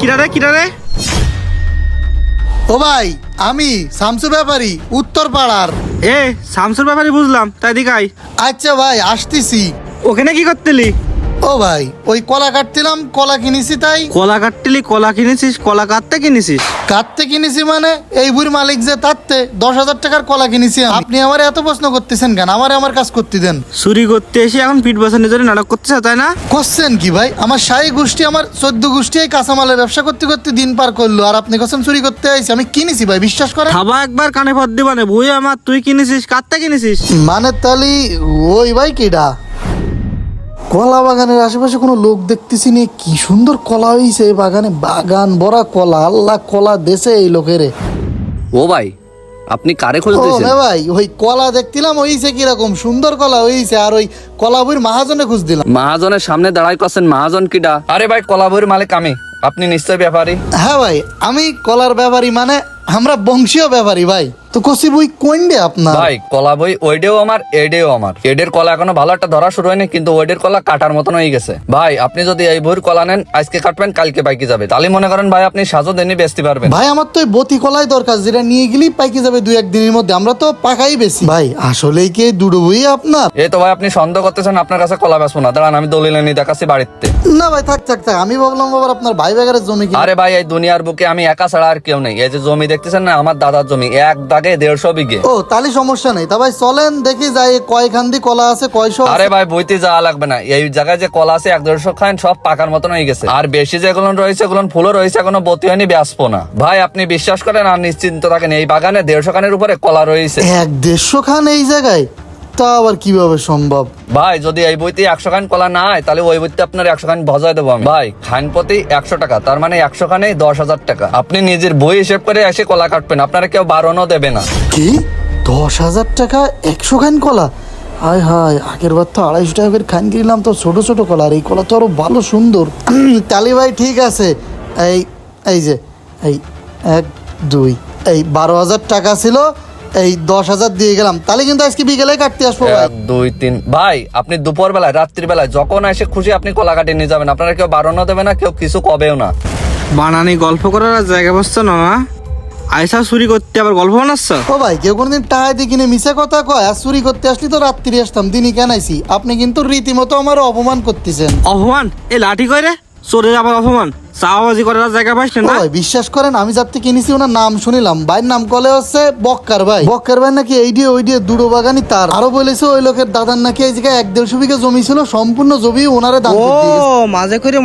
কিরারে কিরারে? ও ভাই আমি শামসু ব্যাপারী উত্তর পাড়ার এ শামসুর ব্যাপারে বুঝলাম তাই দিকাই আচ্ছা ভাই আসতেছি। ওখানে কি করতেলি? ও ভাই ওই কলা কাটছিলাম কলা কিনেছি তাই। কলা কাটতেলি কলা কিনেছিস কলা কাটতে কিনেছিস? কাটতে কিনেছি মানে এই বুড়ি মালিক যে তাতে দশ হাজার টাকার কলা কিনেছি আমি। আপনি আমার এত প্রশ্ন করতেছেন কেন? আমার আমার কাজ করতে দেন। চুরি করতে এসে এখন পিঠ বসানোর জন্য নাটক করতেছ তাই না? করছেন কি ভাই? আমার শাহী গোষ্ঠী আমার চোদ্দ গোষ্ঠী এই কাঁচামালের ব্যবসা করতে করতে দিন পার করল। আর আপনি কসম চুরি করতে আইছি আমি কিনেছি ভাই বিশ্বাস করেন? খাবা একবার কানে ভর দিবানে বই আমার তুই কিনেছিস কাটতে কিনেছিস? মানে তালি ওই ভাই কিডা? কলা বাগানের আশেপাশে কোনো লোক দেখতেছি নি কি সুন্দর কলা হইছে এই বাগানে। বাগান ভরা কলা আল্লাহ কলা দেশে এই লোকেরে। ও ভাই আপনি কারে ও খুঁজতেছেন? হে ভাই ওই কলা দেখছিলাম হইছে কীরকম? সুন্দর কলা হইছে আর ওই কলা বইয়ের মাহাজনে খুঁজ দিলাম মহাজনের সামনে দাঁড়াই করছেন মহাজন কিডা? আরে ভাই কলাবইয়ের মালিক আমি। আপনি নিশ্চয় ব্যাপারী। হ্যাঁ ভাই আমি কলার ব্যাপারী মানে আমরা বংশীয় ব্যাপারী ভাই। তো কসি বই কোন আপনার? ভাই কলা বই ওইডেও আমার এডেও আমার। এডের কলা এখনও ভালো একটা ধরা শুরু হয়নি কিন্তু ওইডের কলা কাটার মতন হয়ে গেছে। ভাই আপনি যদি এই বইয়ের কলা নেন আজকে কাটবেন কালকে বাইকে যাবে। তাহলে মনে করেন ভাই আপনি সাজো দেনি বেচতে পারবেন। ভাই আমার তো বতি কলাই দরকার যেটা নিয়ে গেলেই পাইকে যাবে দুই একদিনের মধ্যে। আমরা তো পাকাই বেশি। ভাই আসলেই কি দুটো বই আপনার? এই তো ভাই আপনি সন্দেহ করতেছেন আপনার কাছে কলা বেচবো না। দাঁড়ান আমি দলিল নিয়ে দেখাচ্ছি বাড়িতে। না ভাই থাক থাক থাক। আমি ভাবলাম আবার আপনার ভাই বেগারের জমি কি আরে ভাই এই দুনিয়ার বুকে আমি একা ছাড়া আর কেউ নেই। এই যে জমি দেখতেছেন না আমার দাদার জমি। এক দাগে দেড়শো বিঘে। ও তাহলে সমস্যা নেই। তা ভাই চলেন দেখি যাই কয় খান্দি কলা আছে কয়শো আরে ভাই বইতে যাওয়া লাগবে না। এই জায়গায় যে কলা আছে এক দেড়শো খান সব পাকার মতন হয়ে গেছে। আর বেশি যেগুলো রয়েছে এগুলো ফুলও রয়েছে এখনও বতি হয়নি না। ভাই আপনি বিশ্বাস করেন আর নিশ্চিন্ত থাকেন এই বাগানে দেড়শো খানের উপরে কলা রয়েছে। এক দেড়শো খান এই জায়গায়? তা আবার কীভাবে সম্ভব? ভাই যদি এই বইতে একশো খান কলা না হয় তাহলে ওই বইতে আপনার একশো খান ভজায় দেবো আমি। ভাই খান প্রতি একশো টাকা তার মানে একশো খানে দশ হাজার টাকা। আপনি নিজের বই হিসেব করে এসে কলা কাটবেন আপনারা কেউ বারণও দেবে না। কি? দশ হাজার টাকা একশো খান কলা? হায় হায় আগের বার তো আড়াইশো টাকা করে খান কিনলাম তো ছোট ছোট কলা আর এই কলা তো আরও ভালো সুন্দর। তালি ভাই ঠিক আছে। এই এই যে এই এক দুই এই বারো হাজার টাকা ছিল এই দশ হাজার দিয়ে গেলাম তাহলে কিন্তু আজকে বিকেলে কাটতে আসব ভাই। এক দুই তিন ভাই আপনি দুপুর বেলায় রাত্রি বেলায় যখন এসে খুশি আপনি কলা কাটিয়ে নিয়ে যাবেন। আপনারা কেউ বারণও দেবে না কেউ কিছু কবেও না। বানানি গল্প করার আর জায়গা বসছে না না আয়সা চুরি করতে আবার গল্প বানাচ্ছ? ও ভাই কেউ কোনোদিন টাকা দিয়ে কিনে মিশে কথা কয় আর চুরি করতে আসলি তো রাত্রি আসতাম দিনই কেন আইসি আপনি কিন্তু রীতিমতো আমার অপমান করতেছেন। অপমান? এ লাঠি করে চোরের আবার অপমান? চাওয়াবাজি করার জায়গা পাইস না? ভাই বিশ্বাস করেন আমি যার থেকে কিনেছি ওনার নাম শুনিলাম। ভাইয়ের নাম কলে হচ্ছে বক্কার ভাই। বক্কার ভাই নাকি এই দিয়ে ওই দিয়ে দুটো বাগানি তার। আরও বলেছে ওই লোকের দাদার নাকি এই জায়গায় এক দেড়শো বিঘা জমি ছিল সম্পূর্ণ জমি ওনারে দান করে। মাঝে করে